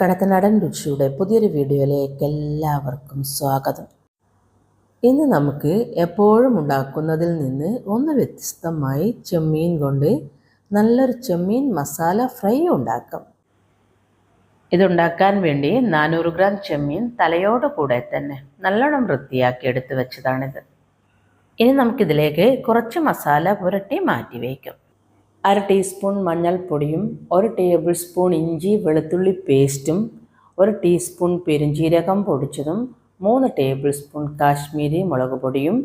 കടത്തനാടൻ രുചിയുടെ പുതിയൊരു വീഡിയോയിലേക്ക് എല്ലാവർക്കും സ്വാഗതം. ഇന്ന് നമുക്ക് എപ്പോഴും ഉണ്ടാക്കുന്നതിൽ നിന്ന് ഒന്ന് വ്യത്യസ്തമായി ചെമ്മീൻ കൊണ്ട് നല്ലൊരു ചെമ്മീൻ മസാല ഫ്രൈ ഉണ്ടാക്കാം. ഇതുണ്ടാക്കാൻ വേണ്ടി നാനൂറ് ഗ്രാം ചെമ്മീൻ തലയോട് കൂടെ തന്നെ നല്ലോണം വൃത്തിയാക്കി എടുത്ത് വെച്ചതാണിത്. ഇനി നമുക്കിതിലേക്ക് കുറച്ച് മസാല പുരട്ടി മാറ്റി വയ്ക്കും. അര ടീസ്പൂൺ മഞ്ഞൾപ്പൊടിയും ഒരു ടേബിൾ സ്പൂൺ ഇഞ്ചി വെളുത്തുള്ളി പേസ്റ്റും ഒരു ടീസ്പൂൺ പെരുംജീരകം പൊടിച്ചതും മൂന്ന് ടേബിൾ സ്പൂൺ കാശ്മീരി മുളക് പൊടിയും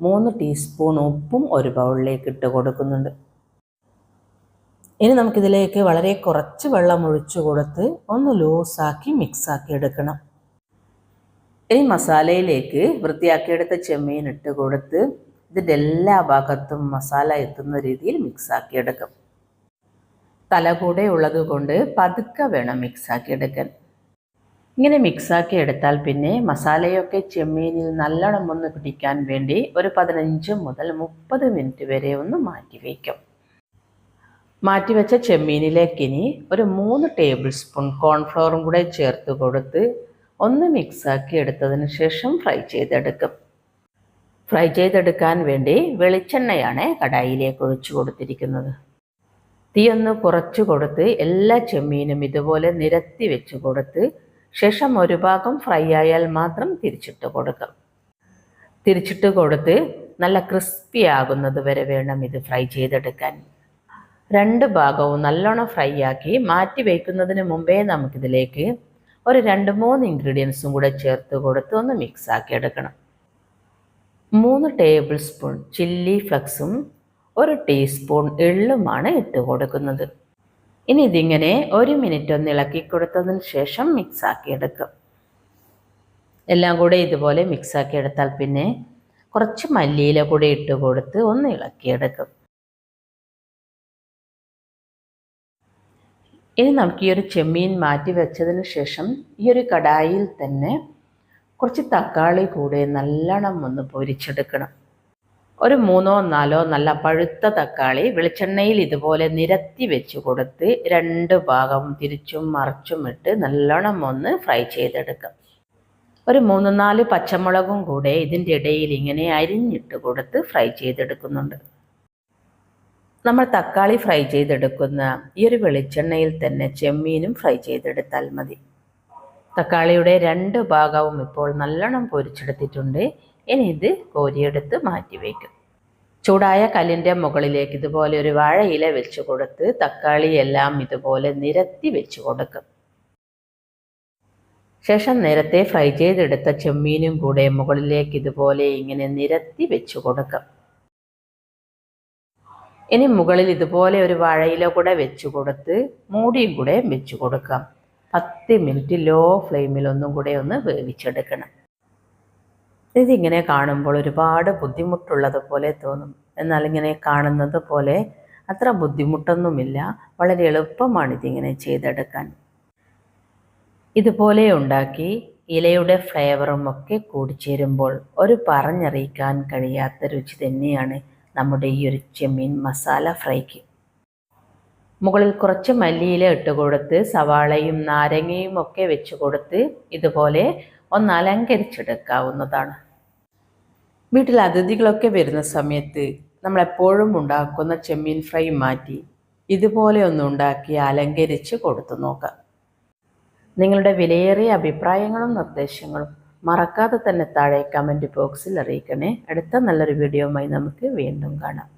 മൂന്ന് ടീസ്പൂൺ ഉപ്പും ഒരു ബൗളിലേക്ക് ഇട്ട് കൊടുക്കുന്നുണ്ട്. ഇനി നമുക്കിതിലേക്ക് വളരെ കുറച്ച് വെള്ളം ഒഴിച്ചു കൊടുത്ത് ഒന്ന് ലൂസാക്കി മിക്സാക്കി എടുക്കണം. ഈ മസാലയിലേക്ക് വൃത്തിയാക്കിയെടുത്ത ചെമ്മീൻ ഇട്ട് കൊടുത്ത് ഇതിന്റെ എല്ലാ ഭാഗത്തും മസാല എത്തുന്ന രീതിയിൽ മിക്സാക്കി എടുക്കും തല കൂടെ ഉള്ളത് കൊണ്ട് പതുക്കെ വേണം മിക്സാക്കിയെടുക്കാൻ ഇങ്ങനെ മിക്സാക്കി എടുത്താൽ പിന്നെ മസാലയൊക്കെ ചെമ്മീനിൽ നല്ലോണം ഒന്ന് പിടിക്കാൻ വേണ്ടി ഒരു പതിനഞ്ച് മുതൽ മുപ്പത് മിനിറ്റ് വരെ ഒന്ന് മാറ്റി വയ്ക്കും. മാറ്റിവെച്ച ചെമ്മീനിലേക്ക് ഇനി ഒരു മൂന്ന് ടേബിൾ സ്പൂൺ കോൺഫ്ലവറും കൂടെ ചേർത്ത് കൊടുത്ത് ഒന്ന് മിക്സാക്കി എടുത്തതിന് ശേഷം ഫ്രൈ ചെയ്തെടുക്കും. ഫ്രൈ ചെയ്തെടുക്കാൻ വേണ്ടി വെളിച്ചെണ്ണയാണ് കടായിലേക്ക് ഒഴിച്ചു കൊടുത്തിരിക്കുന്നത്. തീയൊന്ന് കുറച്ച് കൊടുത്ത് എല്ലാ ചെമ്മീനും ഇതുപോലെ നിരത്തി വെച്ച് കൊടുത്ത് ശേഷം ഒരു ഭാഗം ഫ്രൈ ആയാൽ മാത്രം തിരിച്ചിട്ട് കൊടുക്കാം. തിരിച്ചിട്ട് കൊടുത്ത് നല്ല ക്രിസ്പി ആകുന്നത് വരെ വേണം ഇത് ഫ്രൈ ചെയ്തെടുക്കാൻ. രണ്ട് ഭാഗവും നല്ലോണം ഫ്രൈ ആക്കി മാറ്റി വയ്ക്കുന്നതിന് മുമ്പേ നമുക്കിതിലേക്ക് ഒരു രണ്ട് മൂന്ന് ഇൻഗ്രീഡിയൻസും കൂടെ ചേർത്ത് കൊടുത്ത് ഒന്ന് മിക്സ് ആക്കി എടുക്കണം. മൂന്ന് ടേബിൾ സ്പൂൺ ചില്ലി ഫ്ലക്സും ഒരു ടീസ്പൂൺ എള്ളുമാണ് ഇട്ട് കൊടുക്കുന്നത്. ഇനി ഇതിങ്ങനെ ഒരു മിനിറ്റ് ഒന്ന് ഇളക്കി കൊടുത്തതിന് ശേഷം മിക്സാക്കി എടുക്കും. എല്ലാം കൂടെ ഇതുപോലെ മിക്സാക്കി എടുത്താൽ പിന്നെ കുറച്ച് മല്ലിയില കൂടെ ഇട്ട് കൊടുത്ത് ഒന്ന് ഇളക്കിയെടുക്കും ഇനി നമുക്ക് ഈ ഒരു ചെമ്മീൻ മാറ്റി വെച്ചതിന് ശേഷം ഈ ഒരു കടായിൽ തന്നെ കുറച്ച് തക്കാളി കൂടെ നല്ലോണം ഒന്ന് പൊരിച്ചെടുക്കണം. ഒരു മൂന്നോ നാലോ നല്ല പഴുത്ത തക്കാളി വെളിച്ചെണ്ണയിൽ ഇതുപോലെ നിരത്തി വെച്ച് കൊടുത്ത് രണ്ട് ഭാഗം തിരിച്ചും മറിച്ചും ഇട്ട് നല്ലോണം ഒന്ന് ഫ്രൈ ചെയ്തെടുക്കാം. ഒരു മൂന്ന് നാല് പച്ചമുളകും കൂടെ ഇതിന്റെ ഇടയിൽ ഇങ്ങനെ അരിഞ്ഞിട്ട് കൊടുത്ത് ഫ്രൈ ചെയ്തെടുക്കുന്നുണ്ട്. നമ്മൾ തക്കാളി ഫ്രൈ ചെയ്തെടുക്കുന്ന ഈ ഒരു വെളിച്ചെണ്ണയിൽ തന്നെ ചെമ്മീനും ഫ്രൈ ചെയ്തെടുത്താൽ മതി. തക്കാളിയുടെ രണ്ട് ഭാഗവും ഇപ്പോൾ നല്ലോണം പൊരിച്ചെടുത്തിട്ടുണ്ട്. ഇനി ഇത് കോരിയെടുത്ത് മാറ്റി വയ്ക്കും. ചൂടായ കല്ലിന്റെ മുകളിലേക്ക് ഇതുപോലെ ഒരു വാഴയില വെച്ച് കൊടുത്ത് തക്കാളി എല്ലാം ഇതുപോലെ നിരത്തി വെച്ച് കൊടുക്കും. ശേഷം നേരത്തെ ഫ്രൈ ചെയ്തെടുത്ത ചെമ്മീനും കൂടെ മുകളിലേക്ക് ഇതുപോലെ ഇങ്ങനെ നിരത്തി വെച്ച് കൊടുക്കും. ഇനി മുകളിൽ ഇതുപോലെ ഒരു വാഴയില കൂടെ വെച്ച് കൊടുത്ത് മൂടിയും കൂടെ വെച്ച് കൊടുക്കാം. പത്ത് മിനിറ്റ് ലോ ഫ്ലെയിമിൽ ഒന്നും കൂടെ ഒന്ന് വേവിച്ചെടുക്കണം. ഇതിങ്ങനെ കാണുമ്പോൾ ഒരുപാട് ബുദ്ധിമുട്ടുള്ളതുപോലെ തോന്നും. എന്നാൽ ഇങ്ങനെ കാണുന്നത് പോലെ അത്ര ബുദ്ധിമുട്ടൊന്നുമില്ല. വളരെ എളുപ്പമാണ് ഇതിങ്ങനെ ചെയ്തെടുക്കാൻ. ഇതുപോലെ ഉണ്ടാക്കി ഇലയുടെ ഫ്ലേവറും ഒക്കെ കൂടിച്ചേരുമ്പോൾ ഒരു പറഞ്ഞറിയിക്കാൻ കഴിയാത്ത രുചി തന്നെയാണ് നമ്മുടെ ഈ ഒരു ചെമ്മീൻ മസാല ഫ്രൈക്ക്. മുകളിൽ കുറച്ച് മല്ലിയില ഇട്ട് കൊടുത്ത് സവാളയും നാരങ്ങയും ഒക്കെ വെച്ച് കൊടുത്ത് ഇതുപോലെ ഒന്ന് അലങ്കരിച്ചെടുക്കാവുന്നതാണ്. വീട്ടിൽ അതിഥികളൊക്കെ വരുന്ന സമയത്ത് നമ്മളെപ്പോഴും ഉണ്ടാക്കുന്ന ചെമ്മീൻ ഫ്രൈ മാറ്റി ഇതുപോലെ ഒന്ന് ഉണ്ടാക്കി അലങ്കരിച്ച് കൊടുത്തു നോക്കാം. നിങ്ങളുടെ വിലയേറിയ അഭിപ്രായങ്ങളും നിർദ്ദേശങ്ങളും മറക്കാതെ തന്നെ താഴെ കമന്റ് ബോക്സിൽ അറിയിക്കണേ. അടുത്ത നല്ലൊരു വീഡിയോയുമായി നമുക്ക് വീണ്ടും കാണാം.